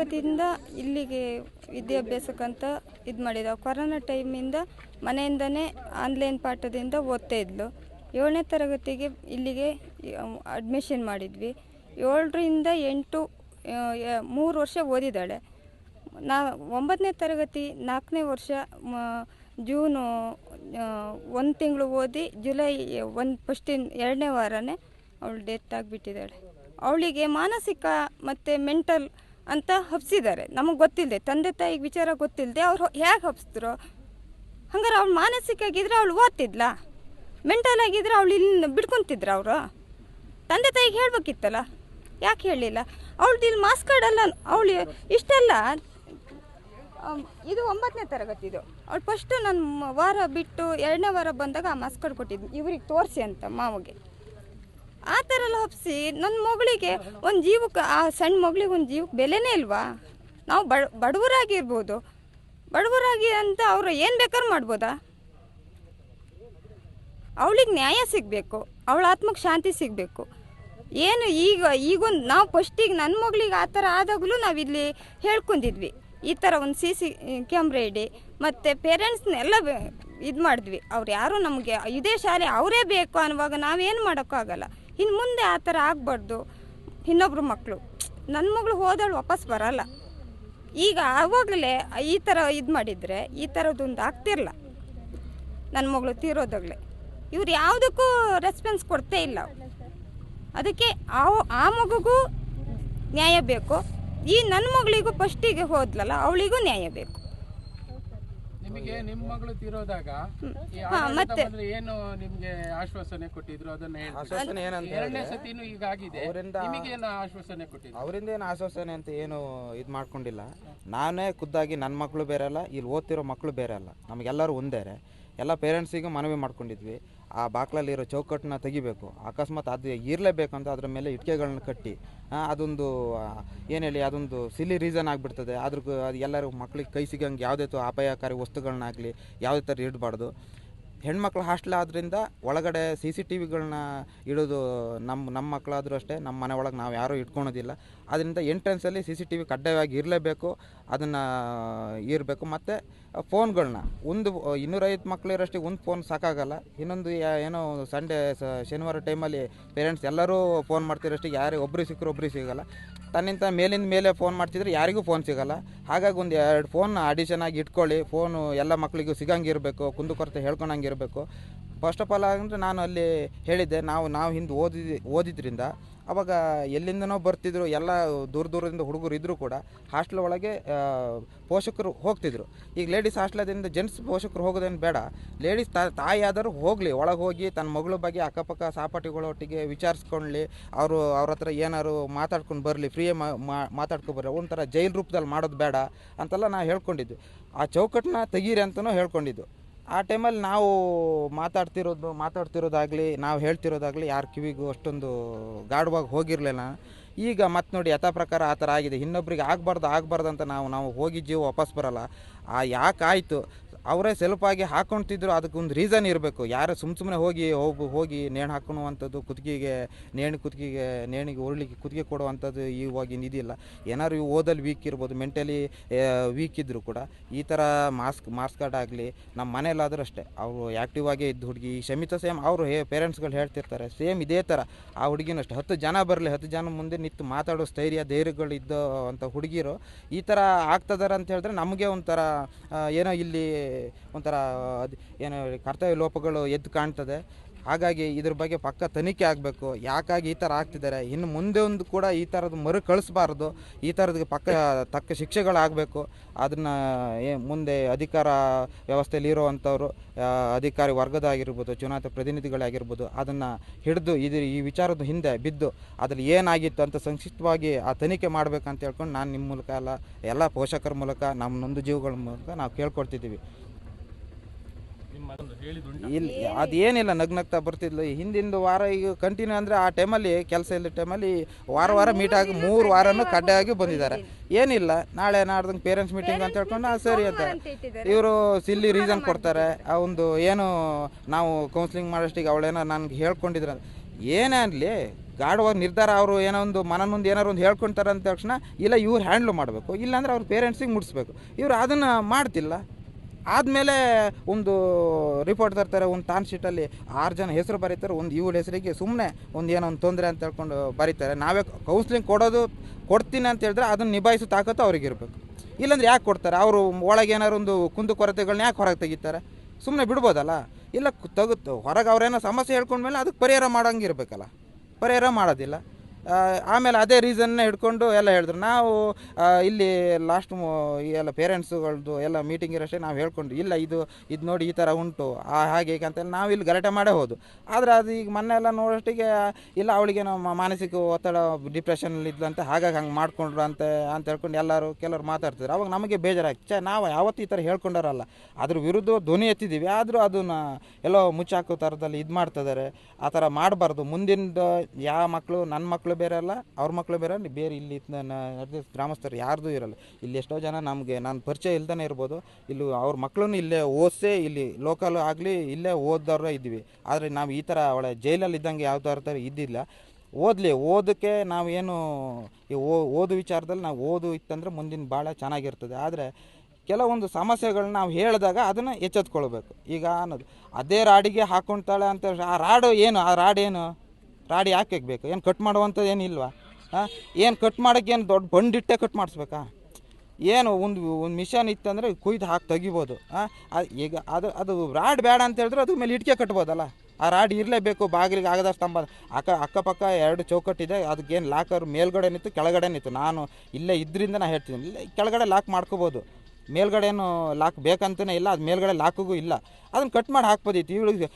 ವತಿಯಿಂದ ಇಲ್ಲಿಗೆ ವಿದ್ಯಾಭ್ಯಾಸಕ್ಕಂತ ಇದು ಮಾಡಿದ ಕೊರೋನಾ ಟೈಮಿಂದ ಮನೆಯಿಂದನೇ ಆನ್ಲೈನ್ ಪಾಠದಿಂದ ಓದ್ತಾ ಇದ್ಲು. ಏಳನೇ ತರಗತಿಗೆ ಇಲ್ಲಿಗೆ ಅಡ್ಮಿಷನ್ ಮಾಡಿದ್ವಿ. ಏಳರಿಂದ ಎಂಟು ಮೂರು ವರ್ಷ ಓದಿದ್ದಾಳೆ. ನಾ, ಒಂಬತ್ತನೇ ತರಗತಿ ನಾಲ್ಕನೇ ವರ್ಷ ಜೂನು ಒಂದು ತಿಂಗಳು ಓದಿ ಜುಲೈ ಒಂದು ಫಸ್ಟಿನ ಎರಡನೇ ವಾರನೇ ಅವಳು ಡೆತ್ ಆಗಿಬಿಟ್ಟಿದ್ದಾಳೆ. ಅವಳಿಗೆ ಮಾನಸಿಕ ಮತ್ತು ಮೆಂಟಲ್ ಅಂತ ಹಬ್ಸಿದ್ದಾರೆ. ನಮಗೆ ಗೊತ್ತಿಲ್ಲದೆ ತಂದೆ ತಾಯಿಗೆ ವಿಚಾರ ಗೊತ್ತಿಲ್ಲದೆ ಅವ್ರು ಹೇಗೆ ಹಬ್ಸಿದ್ರು? ಹಂಗಾರೆ ಅವ್ಳು ಮಾನಸಿಕ ಆಗಿದ್ರೆ ಅವಳು ಓದ್ತಿದ್ಲ? ಮೆಂಟಲ್ ಆಗಿದ್ರೆ ಅವಳು ಇಲ್ಲಿ ಬಿಡ್ಕೊಂತಿದ್ರ ಅವರು? ತಂದೆ ತಾಯಿಗೆ ಹೇಳ್ಬೇಕಿತ್ತಲ್ಲ? ಯಾಕೆ ಹೇಳಲಿಲ್ಲ? ಅವಳ್ದು ಇಲ್ಲಿ ಮಾಸ್ಕ್ ಕಾರ್ಡ್ ಅಲ್ಲ ಅವಳು ಇಷ್ಟೆಲ್ಲ. ಇದು ಒಂಬತ್ತನೇ ತರಗತಿದು ಅವಳು ಫಸ್ಟು ನಾನು ವಾರ ಬಿಟ್ಟು ಎರಡನೇ ವಾರ ಬಂದಾಗ ಆ ಮಾಸ್ಕ್ ಕಾರ್ಡ್ ಕೊಟ್ಟಿದ್ದು. ಇವ್ರಿಗೆ ತೋರಿಸಿ ಅಂತ ಮಾವಿಗೆ. ಆ ಥರ ಎಲ್ಲ ಹಬ್ಸಿ ನನ್ನ ಮಗಳಿಗೆ ಒಂದು ಜೀವಕ್ಕೆ, ಆ ಸಣ್ಣ ಮಗಳಿಗೆ ಒಂದು ಜೀವಕ್ಕೆ ಬೆಲೆನೇ ಇಲ್ವಾ? ನಾವು ಬಡ, ಬಡವರಾಗಿರ್ಬೋದು. ಬಡವರಾಗಿ ಅಂತ ಅವರು ಏನು ಬೇಕಾದ್ರೂ ಮಾಡ್ಬೋದಾ? ಅವಳಿಗೆ ನ್ಯಾಯ ಸಿಗಬೇಕು. ಅವಳ ಆತ್ಮಕ್ಕೆ ಶಾಂತಿ ಸಿಗಬೇಕು. ಏನು ಈಗ, ಈಗೊಂದು, ನಾವು ಫಸ್ಟಿಗೆ ನನ್ನ ಮಗಳಿಗೆ ಆ ಥರ ಆದಾಗಲೂ ನಾವಿಲ್ಲಿ ಹೇಳ್ಕೊಂಡಿದ್ವಿ. ಈ ಥರ ಒಂದು ಸಿ ಸಿ ಕ್ಯಾಮ್ರಾ ಇಡಿ. ಮತ್ತು ಪೇರೆಂಟ್ಸ್ನೆಲ್ಲ ಇದು ಮಾಡಿದ್ವಿ. ಅವ್ರು ಯಾರೂ ನಮಗೆ, ಇದೇ ಶಾಲೆ ಅವರೇ ಬೇಕು ಅನ್ನುವಾಗ ನಾವೇನು ಮಾಡೋಕ್ಕಾಗಲ್ಲ. ಇನ್ನು ಮುಂದೆ ಆ ಥರ ಆಗಬಾರ್ದು. ಇನ್ನೊಬ್ರು ಮಕ್ಕಳು ನನ್ನ ಮಗಳು ಹೋದಳು ವಾಪಸ್ ಬರಲ್ಲ. ಈಗ ಆವಾಗಲೇ ಈ ಥರ ಇದು ಮಾಡಿದರೆ ಈ ಥರದ್ದೊಂದು ಆಗ್ತಿರಲ್ಲ. ನನ್ನ ಮಗಳು ತೀರೋದಾಗಲೇ. ಇವ್ರು ಯಾವುದಕ್ಕೂ ರೆಸ್ಪಾನ್ಸ್ ಕೊಡ್ತೇ ಇಲ್ಲ. ಅದಕ್ಕೆ ಆ ಆ ಮಗುಗೂ ನ್ಯಾಯ ಬೇಕು. ಈ ನನ್ನ ಮಗಳಿಗೂ ಫಸ್ಟಿಗೆ ಹೋದ್ಲಲ್ಲ, ಅವಳಿಗೂ ನ್ಯಾಯ ಬೇಕು. ನಿಮಗೆ ನಿಮ್ಮ ಮಗಳು ತೀರೋದಾಗ ಈ ಹಾ, ಆಡಳಿತ ಮತ್ತೆ? ಬಂದ್ರೆ ಏನು ನಿಮ್ಗೆ ಆಶ್ವಾಸನೆ ಕೊಟ್ಟಿದ್ರು? ಅದನ್ನ ಹೇಳ್ತೀರಾ? ಆಶ್ವಾಸನೆ ಏನಂತ ಎರಡನೇ ಹೇಳಿದ್ರೆ ಸತಿನೂ ಈಗ ಆಗಿದೆ ಅವರಿಂದ ನಿಮಗೇನು ಆಶ್ವಾಸನೆ ಕೊಟ್ಟಿದ್ರು? ಅವರಿಂದ ಏನು ಆಶ್ವಾಸನೆ ಅಂತ ಏನು ಇದು ಮಾಡ್ಕೊಂಡಿಲ್ಲ. ನಾನೇ ಖುದ್ದಾಗಿ ನನ್ನ ಮಕ್ಕಳು ಬೇರೆ ಅಲ್ಲ ಇಲ್ಲಿ ಓದ್ತಿರೋ ಮಕ್ಕಳು ಬೇರೆ ಅಲ್ಲ. ನಮಗೆಲ್ಲರೂ ಒಂದೇ. ಎಲ್ಲ ಪೇರೆಂಟ್ಸಿಗೂ ಮನವಿ ಮಾಡ್ಕೊಂಡಿದ್ವಿ. ಆ ಬಾಕ್ಲಲ್ಲಿರೋ ಚೌಕಟ್ಟನ್ನ ತೆಗಿಬೇಕು. ಅಕಸ್ಮಾತ್ ಅದು ಇರಲೇಬೇಕಂತ ಅದ್ರ ಮೇಲೆ ಇಟ್ಕೆಗಳನ್ನ ಕಟ್ಟಿ. ಅದೊಂದು ಏನು ಹೇಳಿ, ಅದೊಂದು ಸಿಲಿ ರೀಸನ್ ಆಗಿಬಿಡ್ತದೆ. ಅದ್ರ ಅದು ಎಲ್ಲರೂ ಮಕ್ಳಿಗೆ ಕೈ ಸಿಗಂಗೆ ಯಾವುದೇ ಥರ ಅಪಾಯಕಾರಿ ವಸ್ತುಗಳನ್ನಾಗಲಿ ಯಾವುದೇ ಥರ ಇಡಬಾರ್ದು. ಹೆಣ್ಮಕ್ಳು ಹಾಸ್ಟೆಲ್ ಆದ್ರಿಂದ ಒಳಗಡೆ ಸಿ ಸಿ ಟಿ ವಿಗಳನ್ನ ಇಡೋದು ನಮ್ಮ ನಮ್ಮ ಮಕ್ಕಳಾದರೂ ಅಷ್ಟೇ ನಮ್ಮ ಮನೆ ಒಳಗೆ ನಾವು ಯಾರೂ ಇಟ್ಕೊಳೋದಿಲ್ಲ. ಅದರಿಂದ ಎಂಟ್ರೆನ್ಸಲ್ಲಿ ಸಿ ಸಿ ಟಿ ವಿ ಕಡ್ಡಾಯವಾಗಿ ಇರಲೇಬೇಕು, ಅದನ್ನು ಇರಬೇಕು. ಮತ್ತು ಫೋನ್ಗಳನ್ನ ಒಂದು ಇನ್ನೂರೈವತ್ತು ಮಕ್ಕಳು ಇರೋಷ್ಟೇ ಒಂದು ಫೋನ್ ಸಾಕಾಗಲ್ಲ. ಇನ್ನೊಂದು ಏನೋ ಸಂಡೇ ಶನಿವಾರ ಟೈಮಲ್ಲಿ ಪೇರೆಂಟ್ಸ್ ಎಲ್ಲರೂ ಫೋನ್ ಮಾಡ್ತಿರೋಷ್ಟಿಗೆ ಯಾರಿಗೆ ಒಬ್ಬರಿಗೆ ಸಿಕ್ಕರು ಒಬ್ಬರು ಸಿಗೋಲ್ಲ. ತನ್ನಿಂತ ಮೇಲಿಂದ ಮೇಲೆ ಫೋನ್ ಮಾಡ್ತಿದ್ರೆ ಯಾರಿಗೂ ಫೋನ್ ಸಿಗೋಲ್ಲ. ಹಾಗಾಗಿ ಒಂದು ಎರಡು ಫೋನ್ ಅಡಿಷನ್ ಆಗಿ ಇಟ್ಕೊಳ್ಳಿ. ಫೋನು ಎಲ್ಲ ಮಕ್ಕಳಿಗೂ ಸಿಗಂಗಿರಬೇಕು ಕುಂದುಕೊರತೆ ಹೇಳ್ಕೊಳಂಗಿರಬೇಕು ಫಸ್ಟ್ ಆಫ್ ಆಲ್ ಅಂದರೆ ನಾನು ಅಲ್ಲಿ ಹೇಳಿದ್ದೆ, ನಾವು ನಾವು ಹಿಂದೆ ಓದಿದ ಓದಿದ್ರಿಂದ ಅವಾಗ ಎಲ್ಲಿಂದನೋ ಬರ್ತಿದ್ರು, ಎಲ್ಲ ದೂರ ದೂರದಿಂದ ಹುಡುಗರು ಇದ್ದರೂ ಕೂಡ ಹಾಸ್ಟ್ಲ್ ಒಳಗೆ ಪೋಷಕರು ಹೋಗ್ತಿದ್ರು. ಈಗ ಲೇಡೀಸ್ ಹಾಸ್ಟೆಲದಿಂದ ಜೆಂಟ್ಸ್ ಪೋಷಕರು ಹೋಗೋದೇನು ಬೇಡ. ಲೇಡೀಸ್ ತಾಯಿ ಆದರೂ ಹೋಗಲಿ, ಒಳಗೆ ಹೋಗಿ ತನ್ನ ಮಗಳ ಬಗ್ಗೆ ಅಕ್ಕಪಕ್ಕ ಸಾಪಾಟಿಗಳೊಟ್ಟಿಗೆ ವಿಚಾರಿಸ್ಕೊಳ್ಳಿ ಅವರು, ಅವ್ರ ಹತ್ರ ಏನಾದ್ರು ಮಾತಾಡ್ಕೊಂಡು ಬರಲಿ ಫ್ರೀ ಮಾತಾಡ್ಕೊಂಡು ಬರಲಿ, ಒಂಥರ ಜೈಲ್ ರೂಪದಲ್ಲಿ ಮಾಡೋದು ಬೇಡ ಅಂತೆಲ್ಲ ನಾವು ಹೇಳ್ಕೊಂಡಿದ್ದು. ಆ ಚೌಕಟ್ಟನ್ನ ತೆಗೀರಿ ಅಂತಲೂ ಹೇಳ್ಕೊಂಡಿದ್ದು. ಆ ಟೈಮಲ್ಲಿ ನಾವು ಮಾತಾಡ್ತಿರೋದು, ಮಾತಾಡ್ತಿರೋದಾಗಲಿ, ನಾವು ಹೇಳ್ತಿರೋದಾಗಲಿ ಯಾರ ಕಿವಿಗೂ ಅಷ್ಟೊಂದು ಗಾಢವಾಗಿ ಹೋಗಿರಲಿಲ್ಲ. ಈಗ ಮತ್ತೆ ನೋಡಿ ಯಥಾ ಪ್ರಕಾರ ಆ ಥರ ಆಗಿದೆ. ಇನ್ನೊಬ್ರಿಗೆ ಆಗಬಾರ್ದು ಆಗಬಾರ್ದು ಅಂತ ನಾವು ನಾವು ಹೋಗಿ ಜೀವ ವಾಪಸ್ ಬರಲ್ಲ. ಆ ಯಾಕೆ ಆಯಿತು? ಅವರೇ ಸೆಲ್ಫಾಗಿ ಹಾಕೊಳ್ತಿದ್ರು ಅದಕ್ಕೊಂದು ರೀಸನ್ ಇರಬೇಕು. ಯಾರು ಸುಮ್ಮ ಸುಮ್ಮನೆ ಹೋಗಿ ಹೋಗಿ ಹೋಗಿ ನೇಣು ಹಾಕೊಳ್ಳುವಂಥದ್ದು ಕುತ್ತಿಗೆಗೆ ನೇಣು, ಕುತ್ತಿಗೆಗೆ ನೇಣಿಗೆ ಉರುಳಿಗೆ ಕುತ್ತಿಗೆ ಕೊಡುವಂಥದ್ದು ಇವಾಗಿನ ಇದಿಲ್ಲ. ಏನಾದ್ರು ಇವು ಓದಲ್ಲಿ ವೀಕ್ ಇರ್ಬೋದು ಮೆಂಟಲಿ ವೀಕ್ ಇದ್ದರೂ ಕೂಡ ಈ ಥರ ಮಾಸ್ಕ್ ಮಾಸ್ಕ್ ಕಾರ್ಡ್ ಆಗಲಿ, ನಮ್ಮ ಮನೇಲಾದರೂ ಅಷ್ಟೇ. ಅವರು ಆ್ಯಕ್ಟಿವ್ ಆಗೇ ಇದ್ದು ಹುಡುಗಿ, ಶಮಿತ ಸೇಮ್ ಅವರು ಹೇ ಪೇರೆಂಟ್ಸ್ಗಳು ಹೇಳ್ತಿರ್ತಾರೆ ಸೇಮ್ ಇದೇ ಥರ. ಆ ಹುಡುಗಿನೂ ಅಷ್ಟೇ. ಹತ್ತು ಜನ ಬರಲಿ, ಹತ್ತು ಜನ ಮುಂದೆ ನಿಂತು ಮಾತಾಡೋ ಸ್ಥೈರ್ಯ, ಧೈರ್ಯಗಳು ಇದ್ದ ಅಂಥ ಹುಡುಗಿರು ಈ ಥರ ಆಗ್ತದಾರ ಅಂತ ಹೇಳಿದ್ರೆ ನಮಗೆ ಒಂಥರ ಏನೋ ಇಲ್ಲಿ ಒಂಥರ, ಅದು ಏನು ಕರ್ತವ್ಯ ಲೋಪಗಳು ಎದ್ದು ಕಾಣ್ತದೆ. ಹಾಗಾಗಿ ಇದ್ರ ಬಗ್ಗೆ ಪಕ್ಕ ತನಿಖೆ ಆಗಬೇಕು. ಯಾಕಾಗಿ ಈ ಥರ ಆಗ್ತಿದ್ದಾರೆ? ಇನ್ನು ಮುಂದೆ ಒಂದು ಕೂಡ ಈ ಥರದ್ದು ಮರು ಕಳಿಸ್ಬಾರ್ದು. ಈ ಥರದ್ದು ಪಕ್ಕ ತಕ್ಕ ಶಿಕ್ಷೆಗಳಾಗಬೇಕು. ಅದನ್ನು ಮುಂದೆ ಅಧಿಕಾರ ವ್ಯವಸ್ಥೆಯಲ್ಲಿ ಇರುವಂಥವ್ರು ಅಧಿಕಾರಿ ವರ್ಗದಾಗಿರ್ಬೋದು, ಚುನಾಯಿತ ಪ್ರತಿನಿಧಿಗಳಾಗಿರ್ಬೋದು, ಅದನ್ನು ಹಿಡಿದು ಇದು ಈ ವಿಚಾರದ ಹಿಂದೆ ಬಿದ್ದು, ಅದ್ರಲ್ಲಿ ಏನಾಗಿತ್ತು ಅಂತ ಸಂಕ್ಷಿಪ್ತವಾಗಿ ಆ ತನಿಖೆ ಮಾಡಬೇಕಂತ ಹೇಳ್ಕೊಂಡು ನಾನು ನಿಮ್ಮ ಮೂಲಕ ಎಲ್ಲ ಎಲ್ಲ ಪೋಷಕರ ಮೂಲಕ ನಮ್ಮ ನೊಂದು ಜೀವಗಳ ಮೂಲಕ ನಾವು ಕೇಳ್ಕೊಡ್ತಿದ್ದೀವಿ ಇಲ್ಲಿ, ಅದೇನಿಲ್ಲ, ನಗ್ನಗ್ತಾ ಬರ್ತಿದ್ಲು. ಹಿಂದಿನ ವಾರ ಈಗ ಕಂಟಿನ್ಯೂ ಅಂದರೆ ಆ ಟೈಮಲ್ಲಿ ಕೆಲಸ ಇಲ್ಲದ ಟೈಮಲ್ಲಿ ವಾರ ವಾರ ಮೀಟ್ ಆಗಿ ಮೂರು ವಾರನೂ ಕಡ್ಡಾಯಾಗಿ ಬಂದಿದ್ದಾರೆ. ಏನಿಲ್ಲ, ನಾಳೆ ನಾಡ್ದಂಗೆ ಪೇರೆಂಟ್ಸ್ ಮೀಟಿಂಗ್ ಅಂತ ಹೇಳ್ಕೊಂಡು ಸರಿ ಅಂತ. ಇವರು ಸಿಲ್ಲಿ ರೀಸನ್ ಕೊಡ್ತಾರೆ. ಆ ಒಂದು ಏನು ನಾವು ಕೌನ್ಸಿಲಿಂಗ್ ಮಾಡೋಷ್ಟಿಗೆ ಅವಳೇನೋ ನನಗೆ ಹೇಳ್ಕೊಂಡಿದ್ರು. ಏನೇ ಅನ್ನಲಿ ಗಾಢವಾಗಿ ನಿರ್ಧಾರ ಅವರು ಏನೋ ಒಂದು ಮನನೊಂದು ಏನಾರು ಒಂದು ಹೇಳ್ಕೊಳ್ತಾರೆ ಅಂದ ತಕ್ಷಣ, ಇಲ್ಲ ಇವ್ರು ಹ್ಯಾಂಡ್ಲ್ ಮಾಡಬೇಕು. ಇಲ್ಲಾಂದ್ರೆ ಅವ್ರ ಪೇರೆಂಟ್ಸಿಗೆ ಮುಡಿಸ್ಬೇಕು ಇವರು ಅದನ್ನು ಮಾಡ್ತಿಲ್ಲ. ಆದಮೇಲೆ ಒಂದು ರಿಪೋರ್ಟ್ ತರ್ತಾರೆ, ಒಂದು ತಾನ್ ಶೀಟಲ್ಲಿ ಆರು ಜನ ಹೆಸರು ಬರೀತಾರೆ, ಒಂದು ಇವಳ ಹೆಸರಿಗೆ ಸುಮ್ಮನೆ ಒಂದು ಏನೋ ಒಂದು ತೊಂದರೆ ಅಂತ ಹೇಳ್ಕೊಂಡು ಬರೀತಾರೆ. ನಾವೇ ಕೌನ್ಸಿಲಿಂಗ್ ಕೊಡೋದು ಕೊಡ್ತೀನಿ ಅಂತ ಹೇಳಿದ್ರೆ ಅದನ್ನು ನಿಭಾಯಿಸೋ ತಾಕತ್ತು ಅವ್ರಿಗೆ ಇರಬೇಕು. ಇಲ್ಲಾಂದ್ರೆ ಯಾಕೆ ಕೊಡ್ತಾರೆ? ಅವರು ಒಳಗೆ ಏನಾದ್ರು ಒಂದು ಕುಂದು ಕೊರತೆಗಳನ್ನ ಯಾಕೆ ಹೊರಗೆ ತೆಗಿತಾರೆ? ಸುಮ್ಮನೆ ಬಿಡ್ಬೋದಲ್ಲ? ಇಲ್ಲ ತೆಗುತ್ತೆ ಹೊರಗೆ ಅವ್ರೇನೋ ಸಮಸ್ಯೆ ಹೇಳ್ಕೊಂಡ್ಮೇಲೆ ಅದಕ್ಕೆ ಪರಿಹಾರ ಮಾಡೋಂಗಿರ್ಬೇಕಲ್ಲ. ಪರಿಹಾರ ಮಾಡೋದಿಲ್ಲ. ಆಮೇಲೆ ಅದೇ ರೀಸನ್ನ ಹಿಡ್ಕೊಂಡು ಎಲ್ಲ ಹೇಳಿದ್ರು. ನಾವು ಇಲ್ಲಿ ಲಾಸ್ಟ್ ಎಲ್ಲ ಪೇರೆಂಟ್ಸುಗಳದ್ದು ಎಲ್ಲ ಮೀಟಿಂಗ್ ಇರೋಷ್ಟೇ ನಾವು ಹೇಳ್ಕೊಂಡು, ಇಲ್ಲ ಇದು ಇದು ನೋಡಿ ಈ ಥರ ಉಂಟು, ಆ, ಹಾಗೆ ಹೀಗೆ ಅಂತ ನಾವು ಇಲ್ಲಿ ಗಲಾಟೆ ಮಾಡೇ ಹೋದು. ಆದರೆ ಅದು ಈಗ ಮೊನ್ನೆ ಎಲ್ಲ ನೋಡೋಷ್ಟಿಗೆ, ಇಲ್ಲ ಅವಳಿಗೆ ನಮ್ಮ ಮಾನಸಿಕ ಒತ್ತಡ ಡಿಪ್ರೆಷನಲ್ಲಿ ಇದ್ಲಂತೆ ಹಾಗಾಗಿ ಹಂಗೆ ಮಾಡ್ಕೊಂಡ್ರು ಅಂತ ಅಂತ ಹೇಳ್ಕೊಂಡು ಎಲ್ಲರೂ, ಕೆಲವರು ಮಾತಾಡ್ತಿದ್ರು. ಅವಾಗ ನಮಗೆ ಬೇಜಾರಾಗಿ ಚ ನಾವು ಯಾವತ್ತೂ ಈ ಥರ ಹೇಳ್ಕೊಂಡಾರಲ್ಲ. ಅದ್ರ ವಿರುದ್ಧ ಧ್ವನಿ ಎತ್ತಿದ್ದೀವಿ ಆದರೂ ಅದನ್ನು ಎಲ್ಲೋ ಮುಚ್ಚಾಕೋ ಥರದಲ್ಲಿ ಇದು ಮಾಡ್ತಿದ್ದಾರೆ ಆ ಥರ ಮಾಡಬಾರ್ದು. ಮುಂದಿನ ಯಾವ ಮಕ್ಕಳು ನನ್ನ ಮಕ್ಕಳು ಬೇರೆ ಅಲ್ಲ, ಅವ್ರ ಮಕ್ಕಳು ಬೇರೆ ಬೇರೆ ಇಲ್ಲಿ ಗ್ರಾಮಸ್ಥರು ಯಾರ್ದು ಇರಲ್ಲ. ಇಲ್ಲಿ ಎಷ್ಟೋ ಜನ ನಮಗೆ, ನಾನು ಪರಿಚಯ ಇಲ್ದೇ ಇರ್ಬೋದು. ಇಲ್ಲಿ ಅವ್ರ ಮಕ್ಕಳನ್ನು ಇಲ್ಲೇ ಓದಿಸೇ ಇಲ್ಲಿ ಲೋಕಲ್ ಆಗಲಿ ಇಲ್ಲೇ ಓದೋರು ಇದ್ವಿ ಆದರೆ ನಾವು ಈ ಥರ ಅವಳ ಜೈಲಲ್ಲಿ ಇದ್ದಂಗೆ ಯಾವ ಥರ ಇದ್ದಿಲ್ಲ. ಓದಲಿ, ಓದಕ್ಕೆ ನಾವೇನು ಓದು ವಿಚಾರದಲ್ಲಿ ನಾವು ಓದು ಇತ್ತಂದ್ರೆ ಮುಂದಿನ ಭಾಳ ಚೆನ್ನಾಗಿರ್ತದೆ. ಆದರೆ ಕೆಲವೊಂದು ಸಮಸ್ಯೆಗಳನ್ನ ನಾವು ಹೇಳಿದಾಗ ಅದನ್ನು ಎಚ್ಚೆತ್ಕೊಳ್ಬೇಕು. ಈಗ ಅನ್ನೋದು. ಅದೇ ರಾಡಿಗೆ ಹಾಕೊಳ್ತಾಳೆ ಅಂತ ಆ ರಾಡು ಏನು, ಆ ರಾಡ್ ಏನು? ರಾಡಿ ಯಾಕೆ ಬೇಕು? ಏನು ಕಟ್ ಮಾಡುವಂಥದ್ದು ಏನಿಲ್ವಾ ಹಾಂ? ಏನು ಕಟ್ ಮಾಡೋಕ್ಕೆ ಏನು ದೊಡ್ಡ ಬಂಡಿಟ್ಟೆ ಕಟ್ ಮಾಡಿಸ್ಬೇಕಾ? ಏನು ಒಂದು ಒಂದು ಮಿಷನ್ ಇತ್ತಂದರೆ ಕುಯ್ದು ಹಾಕಿ ತೆಗಿಬೋದು. ಹಾಂ? ಈಗ ಅದು ಅದು ರಾಡ್ ಬೇಡ ಅಂತ ಹೇಳಿದ್ರೆ ಅದ್ರ ಮೇಲೆ ಇಟ್ಕೆ ಕಟ್ಬೋದಲ್ಲ? ಆ ರಾಡ್ ಇರಲೇಬೇಕು, ಬಾಗಿಲಿಗೆ ಆಗದ ಸ್ತಂಭ. ಅಕ್ಕ ಅಕ್ಕಪಕ್ಕ ಎರಡು ಚೌಕಟ್ಟಿದೆ ಅದಕ್ಕೇನು ಲಾಕರ್ ಮೇಲ್ಗಡೆ ನಿಂತು ಕೆಳಗಡೆ ನಿಂತು. ನಾನು ಇಲ್ಲೇ ಇದ್ರಿಂದ ನಾನು ಹೇಳ್ತೀನಿ. ಇಲ್ಲೇ ಕೆಳಗಡೆ ಲಾಕ್ ಮಾಡ್ಕೋಬೋದು. ಮೇಲ್ಗಡೆ ಏನು ಲಾಕ್ ಬೇಕಂತಲೇ ಇಲ್ಲ ಅದು ಮೇಲ್ಗಡೆ ಲಾಕಿಗೂ ಇಲ್ಲ. ಅದನ್ನು ಕಟ್ ಮಾಡಿ ಹಾಕ್ಬೋದಿತ್ತು. ಇವಳಿಗೆ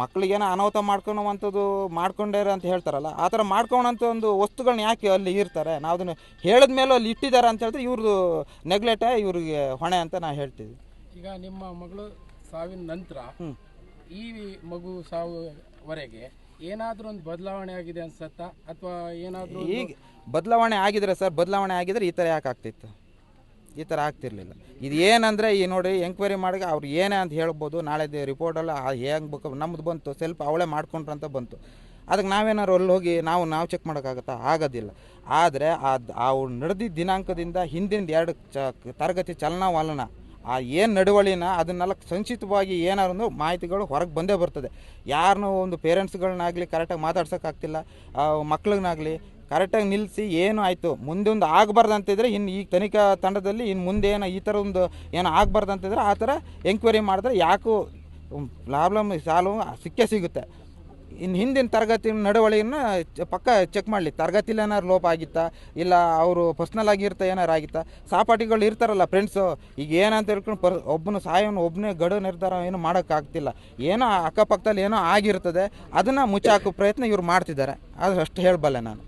ಮಕ್ಳಿಗೇನೋ ಅನಾಹುತ ಮಾಡ್ಕೊಳೋವಂಥದ್ದು ಮಾಡ್ಕೊಂಡೇರ ಅಂತ ಹೇಳ್ತಾರಲ್ಲ ಆ ಥರ ಮಾಡ್ಕೊಳೋಂಥ ಒಂದು ವಸ್ತುಗಳನ್ನ ಯಾಕೆ ಅಲ್ಲಿ ಇರ್ತಾರೆ? ನಾವು ಅದನ್ನು ಹೇಳಿದ ಮೇಲೂ ಅಲ್ಲಿ ಇಟ್ಟಿದ್ದಾರೆ ಅಂತ ಹೇಳಿದ್ರೆ ಇವ್ರದ್ದು ನೆಗ್ಲೆಟ ಇವ್ರಿಗೆ ಹೊಣೆ ಅಂತ ನಾನು ಹೇಳ್ತೀವಿ ಈಗ ನಿಮ್ಮ ಮಗಳು ಸಾವಿನ ನಂತರ. ಈ ಮಗು ಸಾವುವರೆಗೆ ಏನಾದರೂ ಒಂದು ಬದಲಾವಣೆ ಆಗಿದೆ ಅನ್ಸತ್ತಾ? ಅಥವಾ ಏನಾದರೂ ಈಗ ಬದಲಾವಣೆ ಆಗಿದ್ರೆ ಸರ್ ಬದಲಾವಣೆ ಆಗಿದ್ರೆ ಈ ಥರ ಯಾಕೆ ಆಗ್ತಿತ್ತು? ಈ ಥರ ಆಗ್ತಿರ್ಲಿಲ್ಲ. ಇದು ಏನಂದರೆ ಈ ನೋಡಿ ಎಂಕ್ವೈರಿ ಮಾಡಿ ಅವ್ರು ಏನೇ ಅಂತ ಹೇಳ್ಬೋದು. ನಾಳೆ ರಿಪೋರ್ಟೆಲ್ಲ ಹೆಂಗೆ ಬೇಕು? ನಮ್ಮದು ಬಂತು ಸ್ವಲ್ಪ ಅವಳೇ ಮಾಡ್ಕೊಂಡ್ರು ಅಂತ ಬಂತು. ಅದಕ್ಕೆ ನಾವೇನಾದ್ರು ಅಲ್ಲಿ ಹೋಗಿ ನಾವು ನಾವು ಚೆಕ್ ಮಾಡೋಕ್ಕಾಗತ್ತಾ? ಆಗೋದಿಲ್ಲ. ಆದರೆ ಅದು ಅವ್ರು ನಡೆದಿದ್ದ ದಿನಾಂಕದಿಂದ ಹಿಂದಿನ ಎರಡು ಚ, ತರಗತಿ ಚಲನವಲನ, ಆ ಏನು ನಡವಳಿನ ಅದನ್ನೆಲ್ಲ ಸಂಚಿತವಾಗಿ ಏನಾದ್ರು ಒಂದು ಮಾಹಿತಿಗಳು ಹೊರಗೆ ಬಂದೇ ಬರ್ತದೆ. ಯಾರನ್ನೂ ಒಂದು ಪೇರೆಂಟ್ಸ್ಗಳನ್ನಾಗಲಿ ಕರೆಕ್ಟಾಗಿ ಮಾತಾಡ್ಸೋಕ್ಕಾಗ್ತಿಲ್ಲ. ಮಕ್ಳಿಗಾಗಲಿ ಕರೆಕ್ಟಾಗಿ ನಿಲ್ಲಿಸಿ, ಏನು ಆಯಿತು, ಮುಂದೊಂದು ಆಗಬಾರ್ದು ಅಂತಿದ್ರೆ ಇನ್ನು ಈ ತನಿಖಾ ತಂಡದಲ್ಲಿ ಇನ್ನು ಮುಂದೆ ಏನು ಈ ಥರ ಒಂದು ಏನೋ ಆಗಬಾರ್ದು ಅಂತಿದ್ರೆ ಆ ಥರ ಎಂಕ್ವೈರಿ ಮಾಡಿದ್ರೆ ಯಾಕೂ ಪ್ರಾಬ್ಲಮ್ ಸಾಲ್ವ್ ಸಿಕ್ಕೇ ಸಿಗುತ್ತೆ. ಇನ್ನು ಹಿಂದಿನ ತರಗತಿ ನಡವಳಿಯನ್ನು ಪಕ್ಕ ಚೆಕ್ ಮಾಡಲಿ. ತರಗತಿಲಿ ಏನಾರು ಲೋಪ ಆಗಿತ್ತಾ? ಇಲ್ಲ ಅವರು ಪರ್ಸ್ನಲ್ ಆಗಿರ್ತಾ ಏನಾರು ಆಗಿತ್ತಾ? ಸಹಪಾಠಿಗಳು ಇರ್ತಾರಲ್ಲ ಫ್ರೆಂಡ್ಸು ಈಗ ಏನಂತ ಹೇಳ್ಕೊಂಡು ಪರ್ ಒಬ್ಬನು ಸಾಯೋನು ಒಬ್ಬನೇ ಗಡು ನಿರ್ಧಾರ ಏನು ಮಾಡೋಕ್ಕಾಗ್ತಿಲ್ಲ. ಏನೋ ಅಕ್ಕಪಕ್ಕದಲ್ಲಿ ಏನೋ ಆಗಿರ್ತದೆ, ಅದನ್ನು ಮುಚ್ಚಾಕೋ ಪ್ರಯತ್ನ ಇವ್ರು ಮಾಡ್ತಿದ್ದಾರೆ. ಅದು ಅಷ್ಟು ಹೇಳಬಲ್ಲೆ ನಾನು.